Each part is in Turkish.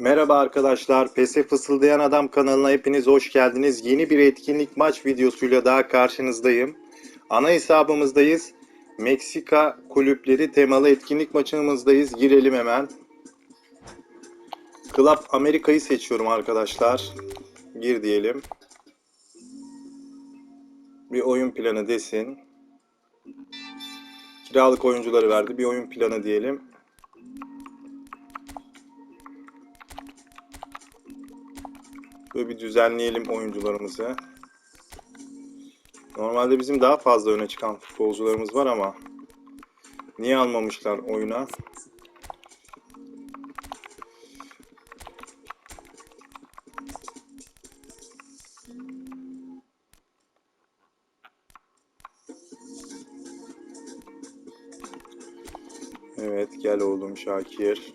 Merhaba arkadaşlar, PES'e Fısıldayan Adam kanalına hepiniz hoş geldiniz. Yeni bir etkinlik maç videosuyla daha karşınızdayım. Ana hesabımızdayız. Meksika kulüpleri temalı etkinlik maçımızdayız. Girelim hemen. Club Amerika'yı seçiyorum arkadaşlar. Gir diyelim. Bir oyun planı desin. Kiralık oyuncuları verdi. Bir oyun planı diyelim. Böyle bir düzenleyelim oyuncularımızı. Normalde bizim daha fazla öne çıkan futbolcularımız var ama niye almamışlar oyuna? Evet gel oğlum Şakir.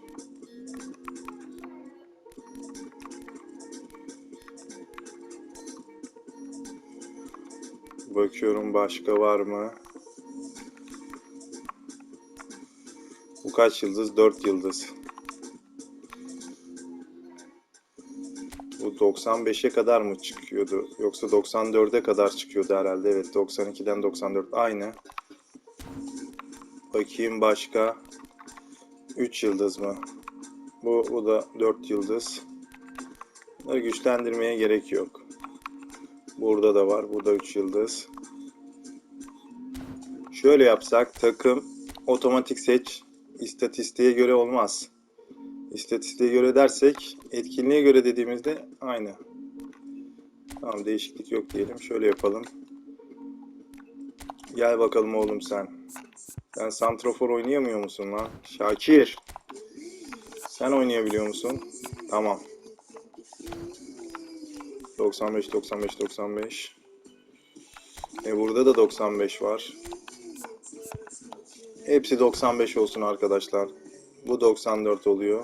Bakıyorum başka var mı? Bu kaç yıldız? 4 yıldız. Bu 95'e kadar mı çıkıyordu? Yoksa 94'e kadar çıkıyordu herhalde. Evet 92'den 94 aynı. Bakayım başka. 3 yıldız mı? Bu, bu da 4 yıldız. Bunları güçlendirmeye gerek yok. Burada da var. Burada 3 yıldız. Şöyle yapsak takım otomatik seç istatistiğe göre olmaz. İstatistiğe göre dersek etkinliğe göre dediğimizde aynı. Tamam değişiklik yok diyelim. Şöyle yapalım. Gel bakalım oğlum sen. Sen santrafor oynayamıyor musun lan? Şakir. Sen oynayabiliyor musun? Tamam. 95 95 95. E burada da 95 var. Hepsi 95 olsun arkadaşlar. Bu 94 oluyor.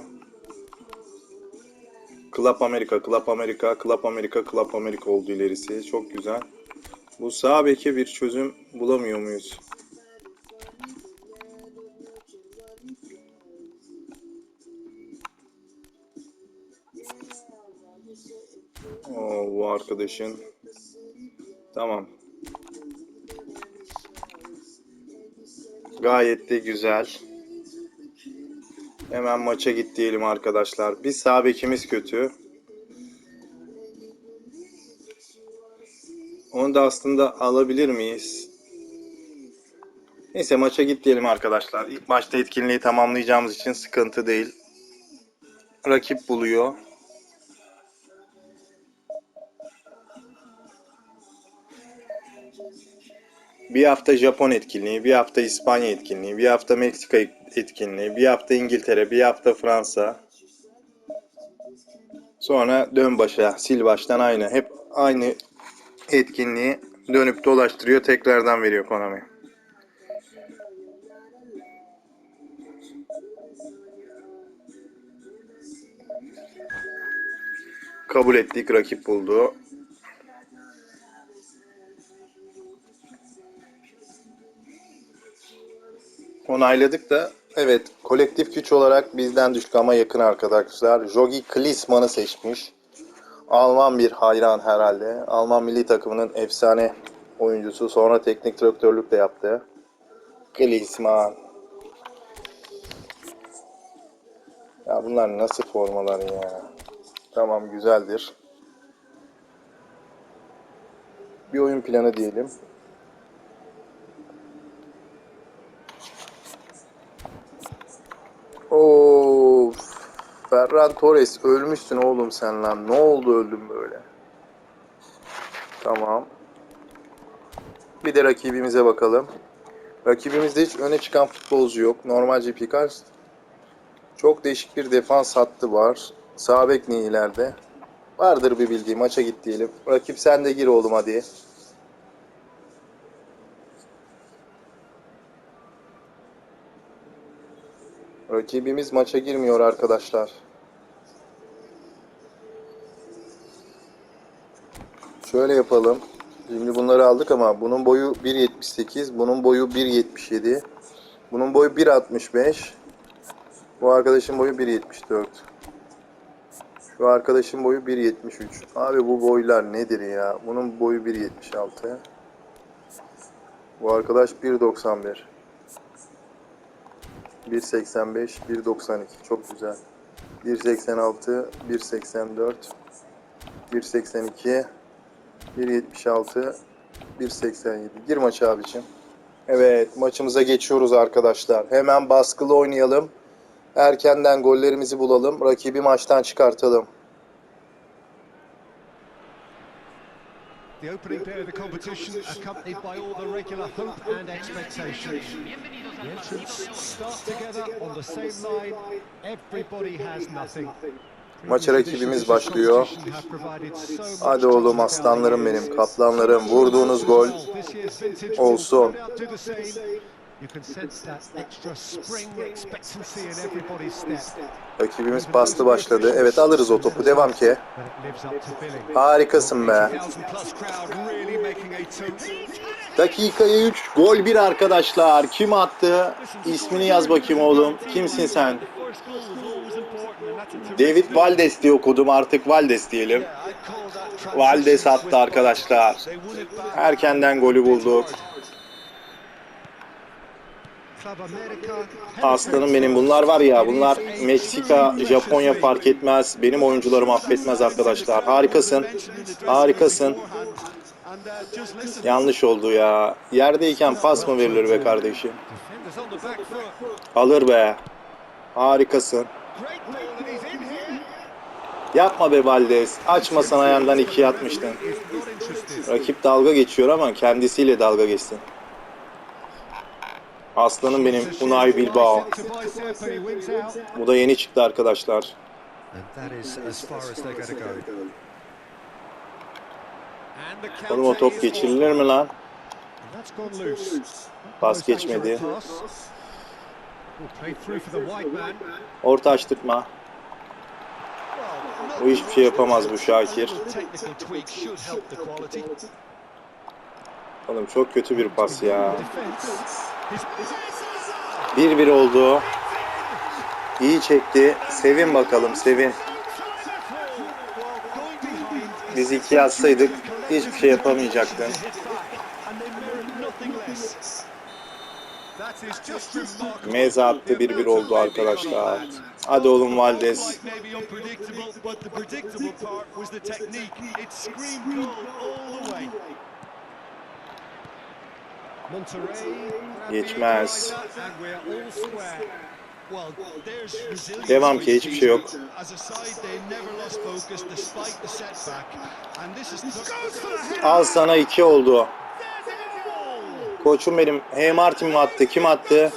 Club Amerika, Club Amerika, Club Amerika, Club Amerika oldu ilerisi. Çok güzel. Bu sağ beke bir çözüm bulamıyor muyuz? Arkadaşın. Tamam. Gayet de güzel. Hemen maça git diyelim arkadaşlar. Bir sağ kötü. Onu da aslında alabilir miyiz? Neyse maça git diyelim arkadaşlar. İlk maçta etkinliği tamamlayacağımız için sıkıntı değil. Rakip buluyor. Bir hafta Japon etkinliği, bir hafta İspanya etkinliği, bir hafta Meksika etkinliği, bir hafta İngiltere, bir hafta Fransa. Sonra dön başa, sil baştan aynı. Hep aynı etkinliği dönüp dolaştırıyor, tekrardan veriyor Konami. Kabul ettik, rakip buldu. Onayladık da evet kolektif güç olarak bizden düşük ama yakın arkadaşlar. Jogi Klinsmann'ı seçmiş. Alman bir hayran herhalde. Alman milli takımının efsane oyuncusu. Sonra teknik direktörlük de yaptı. Klinsmann. Ya bunlar nasıl formalar ya? Tamam güzeldir. Bir oyun planı diyelim. Of. Ferran Torres ölmüşsün oğlum sen lan. Ne oldu öldün böyle? Tamam. Bir de rakibimize bakalım. Rakibimizde hiç öne çıkan futbolcu yok. Normal GP. Çok değişik bir defans hattı var. Sağ bek niye ileride? Vardır bir bildiği. Maça git diyelim. Rakip sen de gir oğlum hadi. Rakibimiz maça girmiyor arkadaşlar. Şöyle yapalım. Şimdi bunları aldık ama bunun boyu 1.78, bunun boyu 1.77. Bunun boyu 1.65. Bu arkadaşın boyu 1.74. Şu arkadaşın boyu 1.73. Abi bu boylar nedir ya? Bunun boyu 1.76. Bu arkadaş 1.91. 1.85, 1.92. Çok güzel. 1.86, 1.84, 1.82, 1.76, 1.87. Gir maça abicim. Evet maçımıza geçiyoruz arkadaşlar. Hemen baskılı oynayalım. Erkenden gollerimizi bulalım. Rakibi maçtan çıkartalım. The opening day of the competition accompanied by all the regular hope and expectation. The entrants start together on the same line. Everybody has nothing. Maça rakibimiz başlıyor. Hadi Hadi oğlum aslanlarım benim, kaplanlarım. Vurduğunuz gol olsun. Rakibimiz paslı başladı. Evet alırız o topu. Devam ki. Harikasın be. Dakikaya 3. Gol 1 arkadaşlar. Kim attı? İsmini yaz bakayım oğlum. Kimsin sen? David Valdes diye okudum. Artık Valdes diyelim. Valdes attı arkadaşlar. Erkenden golü bulduk. Aslanım benim bunlar var ya bunlar Meksika, Japonya fark etmez. Benim oyuncularım affetmez arkadaşlar. Harikasın. Harikasın. Yanlış oldu ya. Yerdeyken pas mı verilir be kardeşim? Alır be. Harikasın. Yapma be Valdes. Açmasan ayağından ikiye atmıştın. Rakip dalga geçiyor ama kendisiyle dalga geçsin. Aslanım benim Unai Bilbao. Bu da yeni çıktı arkadaşlar. Oğlum o top geçirilir mi lan? Pas geçmedi. Orta açtırma. Bu hiçbir şey yapamaz bu Şakir. Oğlum çok kötü bir pas ya. 1-1 oldu. İyi çekti. Sevin bakalım sevin. Biz iki yazsaydık hiçbir şey yapamayacaktın. Meza attı 1-1 oldu arkadaşlar. Hadi oğlum Valdes. Geçmez. Devam ki hiçbir şey yok. Al sana iki oldu. Koçum benim. Hey Martin mi attı? Kim attı?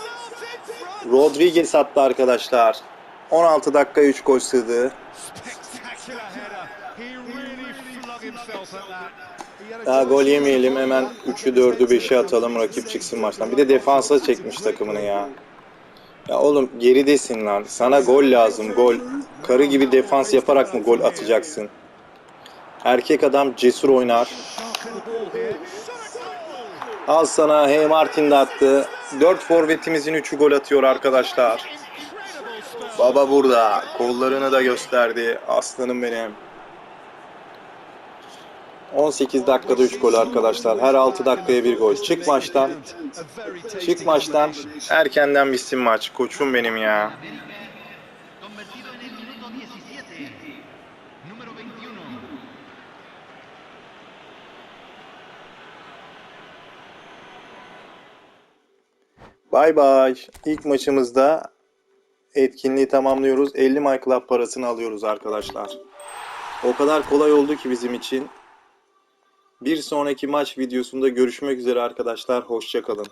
Rodriguez attı arkadaşlar. 16 dakika 3 gol sığdı. Daha gol yemeyelim hemen 3'ü 4'ü 5'i atalım rakip çıksın maçtan. Bir de defansa çekmiş takımını ya. Ya oğlum geridesin lan. Sana gol lazım gol. Karı gibi defans yaparak mı gol atacaksın? Erkek adam cesur oynar. Al sana Hey Martin de attı. 4 forvetimizin 3'ü gol atıyor arkadaşlar. Baba burada. Kollarını da gösterdi. Aslanım benim. 18 dakikada 3 gol arkadaşlar. Her 6 dakikaya bir gol. Çık maçtan. Çık maçtan. Erkenden bitsin maç. Koçum benim ya. Convertido en el minuto 17. Número 21. Bay bay. İlk maçımızda etkinliği tamamlıyoruz. 50 My Club parasını alıyoruz arkadaşlar. O kadar kolay oldu ki bizim için. Bir sonraki maç videosunda görüşmek üzere arkadaşlar. Hoşçakalın.